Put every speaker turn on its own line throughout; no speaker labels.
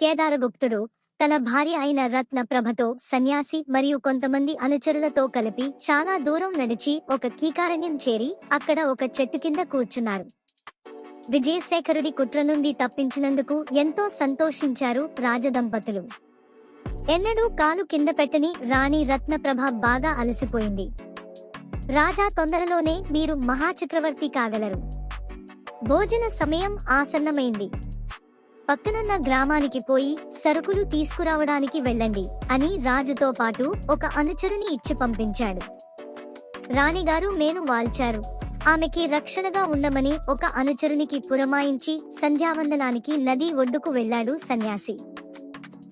కేదారగుప్తుడు తన భార్య అయిన రత్న ప్రభతో సన్యాసి మరియు కొంతమంది అనుచరులతో కలిపి చాలా దూరం నడిచి ఒక కీకారణ్యం చేరి అక్కడ ఒక చెట్టు కింద కూర్చున్నారు. విజయశేఖరుడి కుట్ర నుండి తప్పించినందుకు ఎంతో సంతోషించారు రాజదంపతులు. ఎన్నడూ కాలు కింద పెట్టని రాణి రత్నప్రభ బాగా అలసిపోయింది. రాజా తొందరలోనే మీరు మహాచక్రవర్తి కాగలరు. భోజన సమయం ఆసన్నమైంది. పక్కనున్న గ్రామానికి పోయి సరుకులు తీసుకురావడానికి వెళ్ళండి అని రాజుతో పాటు ఒక అనుచరుని ఇచ్చి పంపించాడు. రాణిగారు మేను వాల్చారు. ఆమెకి రక్షణగా ఉండమని ఒక అనుచరునికి పురమాయించి సంధ్యావందనానికి నది ఒడ్డుకు వెళ్ళాడు సన్యాసి.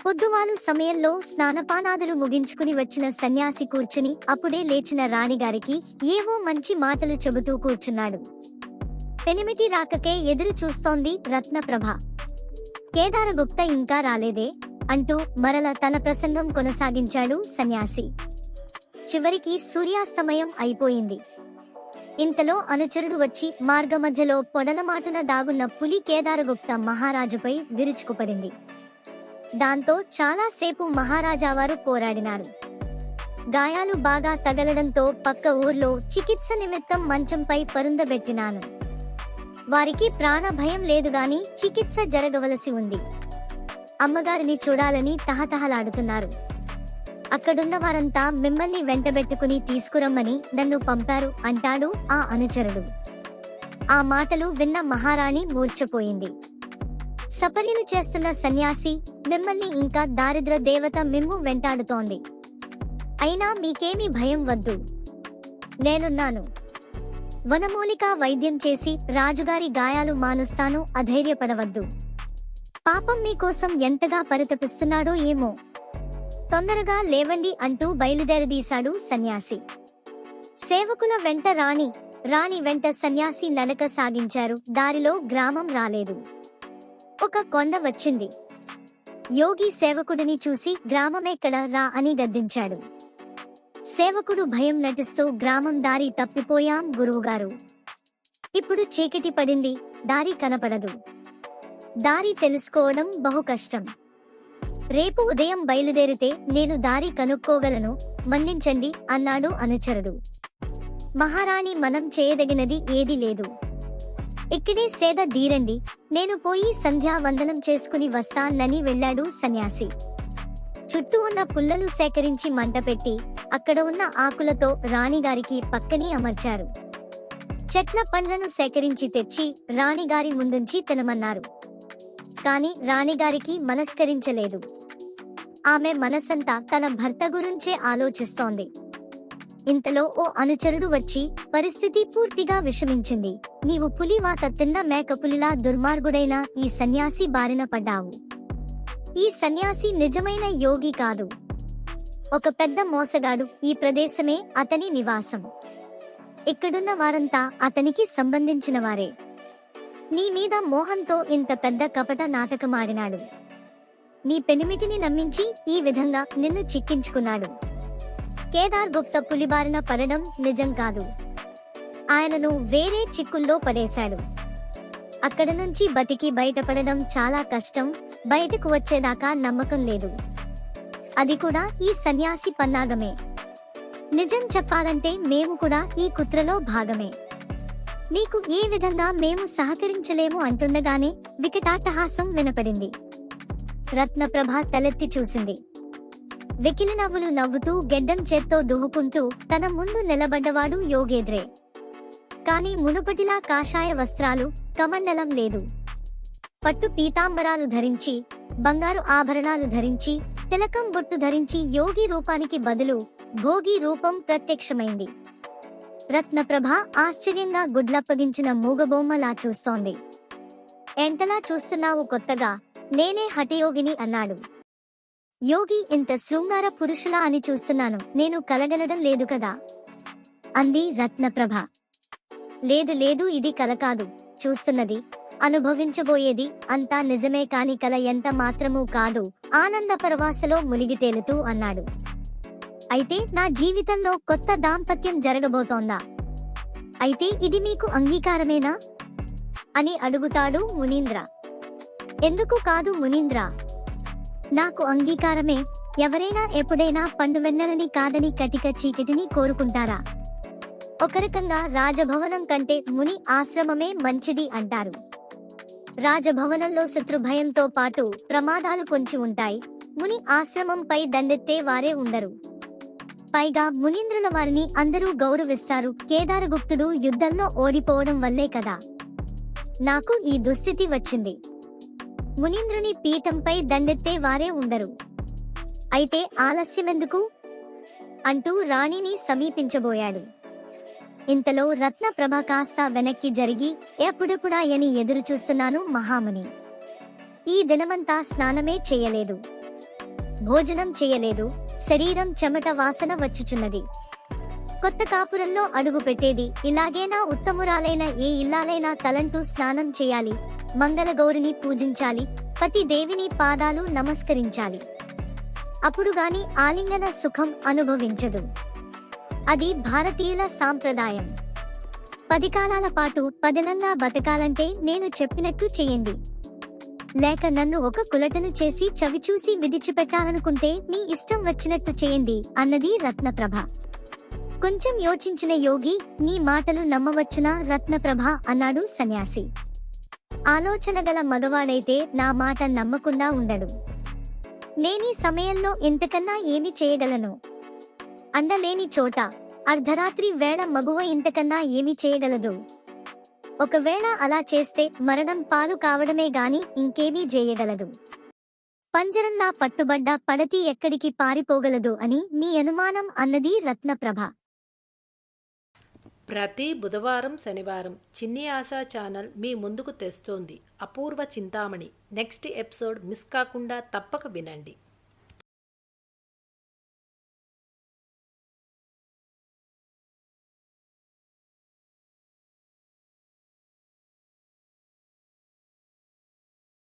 పొద్దువాలు సమయంలో స్నానపానాదులు ముగించుకుని వచ్చిన సన్యాసి కూర్చుని అప్పుడే లేచిన రాణిగారికి ఏవో మంచి మాటలు చెబుతూ కూర్చున్నాడు. పెనిమిటి రాకకే ఎదురు చూస్తోంది రత్నప్రభ. కేదారగుప్త ఇంకా రాలేదే అంటూ మరల తన ప్రసంగం కొనసాగించాడు సన్యాసి. చివరికి సూర్యాస్తమయం అయిపోయింది. ఇంతలో అనుచరుడు వచ్చి మార్గమధ్యలో పొడలమాటున దాగున్న పులి కేదారగుప్త మహారాజుపై విరుచుకుపడింది. దాంతో చాలాసేపు మహారాజావారు పోరాడినారు. గాయాలు బాగా తగలడంతో పక్క ఊర్లో చికిత్స నిమిత్తం మంచంపై పరుందబెట్టినాను వారికి ప్రాణ భయం లేదు గాని చికిత్స జరగవలసి ఉంది. అమ్మగారిని చూడాలని తహతహలాడుతున్నారు. అక్కడున్న వారంతా మిమ్మల్ని వెంటబెట్టుకుని తీసుకురమ్మని నన్ను పంపారు అంటాడు ఆ అనుచరుడు. ఆ మాటలు విన్న మహారాణి మూర్చపోయింది సపర్యలు చేస్తున్న సన్యాసి మిమ్మల్ని ఇంకా దారిద్ర దేవత మిమ్ము వెంటాడుతోంది. అయినా మీకేమీ భయం వద్దు. నేనున్నాను. వనమూలిక వైద్యం చేసి రాజుగారి గాయాలు మానుస్తాను అధైర్యపడవద్దు. పాపం మీకోసం ఎంతగా పరితపిస్తున్నాడో ఏమో. తొందరగా లేవండి అంటూ బయలుదేరదీశాడు సన్యాసి. సేవకుల వెంట రాణి రాణి వెంట సన్యాసి నడక సాగించారు. దారిలో గ్రామం రాలేదు. ఒక కొండ వచ్చింది. యోగి సేవకుడిని చూసి గ్రామమెక్కడ రా అని గద్దించాడు. సేవకుడు భయం నటిస్తూ గ్రామం దారి తప్పిపోయాం గురువుగారు. ఇప్పుడు చీకటి పడింది దారి కనపడదు. దారి తెలుసుకోవడం బహు కష్టం. రేపు ఉదయం బయలుదేరితే నేను దారి కనుక్కోగలను మన్నించండి అన్నాడు అనుచరుడు. మహారాణి మనం చేయదగినది ఏదీ లేదు. ఇక్కడే సేద దీరండి నేను పోయి సంధ్యా వందనం చేసుకుని వస్తానని వెళ్ళాడు సన్యాసి. చుట్టూ ఉన్న పుల్లలు సేకరించి మంటపెట్టి అక్కడ ఉన్న ఆకులతో రాణిగారికి పక్కనే అమర్చారు. చెట్ల పండ్లను సేకరించి తెచ్చి రాణిగారి ముందుంచి తినమన్నారు. కాని రాణిగారికి మనస్కరించలేదు. ఆమె మనసంతా తన భర్త గురించే ఆలోచిస్తోంది. ఇంతలో ఓ అనుచరుడు వచ్చి పరిస్థితి పూర్తిగా విషమించింది. నీవు పులివాత తిన్న మేకపులిలా దుర్మార్గుడైన ఈ సన్యాసి బారిన పడ్డావు. ఈ సన్యాసి నిజమైన యోగి కాదు. ఒక పెద్ద మోసగాడు ఈ ప్రదేశమే అతని నివాసం. ఇక్కడున్న వారంతా అతనికి సంబంధించిన వారే. నీ మీద మోహంతో ఇంత పెద్ద కపట నాటకమాడినాడు. నీ పెనిమిటిని నమ్మించి ఈ విధంగా నిన్ను చిక్కించుకున్నాడు. కేదార్ గుప్త పులిబారిన పడడం నిజం కాదు. ఆయనను వేరే చిక్కుల్లో పడేశాడు. అక్కడ నుంచి బతికి బయటపడడం చాలా కష్టం బయటకు వచ్చేదాకా నమ్మకం లేదు. అది కూడా ఈ సన్యాసి పన్నాగమే. నిజం చెప్పాలంటే మేము కూడా ఈ కుట్రలో భాగమే. మీకు ఏ విధంగా మేము సహకరించలేము అంటుండగానే వికటాట్టహాసం వినపడింది. రత్నప్రభ తలెత్తి చూసింది. వెకిలి నవ్వులు నవ్వుతూ గెడ్డం చేత్తో దువ్వుకుంటూ తన ముందు నిలబడ్డవాడు యోగేద్రే. కాని మునుపటిలా కాషాయ వస్త్రాలు కమండలం లేదు. పట్టు పీతాంబరాలు ధరించి బంగారు ఆభరణాలు ధరించి తిలకం బొట్టు ధరించి యోగి రూపానికి బదులు భోగి రూపం ప్రత్యక్షమైంది. రత్నప్రభ ఆశ్చర్యంగా గుడ్లప్పగించిన మూగబొమ్మలా చూస్తోంది. ఎంతలా చూస్తున్నావు కొత్తగా? నేనే హఠయోగిని అన్నాడు. యోగి ఇంత శృంగార పురుషులా అని చూస్తున్నాను. నేను కలగనడం లేదు కదా అంది రత్నప్రభ. లేదు లేదు ఇది కల కాదు. చూస్తున్నది అనుభవించబోయేది. అంతా నిజమే కాని కల ఎంత మాత్రమూ కాదు. ఆనంద పరవాసలో మునిగి తేలుతూ అన్నాడు. అయితే నా జీవితంలో కొత్త దాంపత్యం జరగబోతోందా? అయితే ఇది మీకు అంగీకారమేనా? అని అడుగుతాడు మునీంద్ర. ఎందుకు కాదు మునీంద్ర? నాకు అంగీకారమే. ఎవరైనా ఎప్పుడైనా పండువెన్నెలని కాదని కటిక చీకటిని కోరుకుంటారా? ఒక రకంగా రాజభవనం కంటే ముని ఆశ్రమమే మంచిది అంటారు. రాజభవనంలో శత్రుభయంతో పాటు ప్రమాదాలు పొంచి ఉంటాయి. ముని ఆశ్రమంపై దండెత్తే వారే ఉండరు. పైగా మునీంద్రుల వారిని అందరూ గౌరవిస్తారు. కేదారగుప్తుడు యుద్ధంలో ఓడిపోవడం వల్లే కదా. నాకు ఈ దుస్థితి వచ్చింది. మునీంద్రుని పీఠంపై దండెత్తే వారే ఉండరు. అయితే ఆలస్యమెందుకు? అంటూ రాణిని సమీపించబోయాడు. ఇంతలో రత్నప్రభ కాస్త వెనక్కి జరిగి ఎప్పుడెప్పుడాయని ఎదురు చూస్తున్నాను మహాముని. ఈ దినమంతా స్నానమే చేయలేదు. భోజనం చేయలేదు. శరీరం చెమట వాసన వచ్చుచున్నది. కొత్త కాపురంలో అడుగు పెట్టేది ఇలాగేనా ఉత్తమురాలైన ఏ ఇల్లాలైనా తలంటూ స్నానం చేయాలి మంగళగౌరిని పూజించాలి పతి దేవిని పాదాలు నమస్కరించాలి. అప్పుడు గాని ఆలింగన సుఖం అనుభవించదు. అది భారతీయుల సాంప్రదాయం. పది కాలాల పాటు పదనంగా బతకాలంటే నేను చెప్పినట్టు చేయండి. లేక నన్ను ఒక కులటను చేసి చవిచూసి విధిచిపెట్టాలనుకుంటే మీ ఇష్టం వచ్చినట్టు చేయండి అన్నది రత్నప్రభ. కొంచెం యోచించిన యోగి నీ మాటలు నమ్మవచ్చునా రత్నప్రభ అన్నాడు సన్యాసి. ఆలోచన గల మగవాడైతే నా మాట నమ్మకుండా ఉండడు. నేనీ సమయంలో ఇంతకన్నా ఏమి చేయగలను? అండలేని చోట అర్ధరాత్రి వేళ మగువ ఇంతకన్నా ఏమి చేయగలదు. ఒకవేళ అలా చేస్తే మరణం పాలు కావడమే గాని ఇంకేమీ చేయగలదు పంజరంలా పట్టుబడ్డ పడతి ఎక్కడికి పారిపోగలదు అని మీ అనుమానం అన్నది రత్నప్రభ.
ప్రతి బుధవారం శనివారం చిన్ని ఆశా ఛానల్ మీ ముందుకు తెస్తోంది. Apoorva Chintamani. Next episode miss కాకుండా తప్పక వినండి.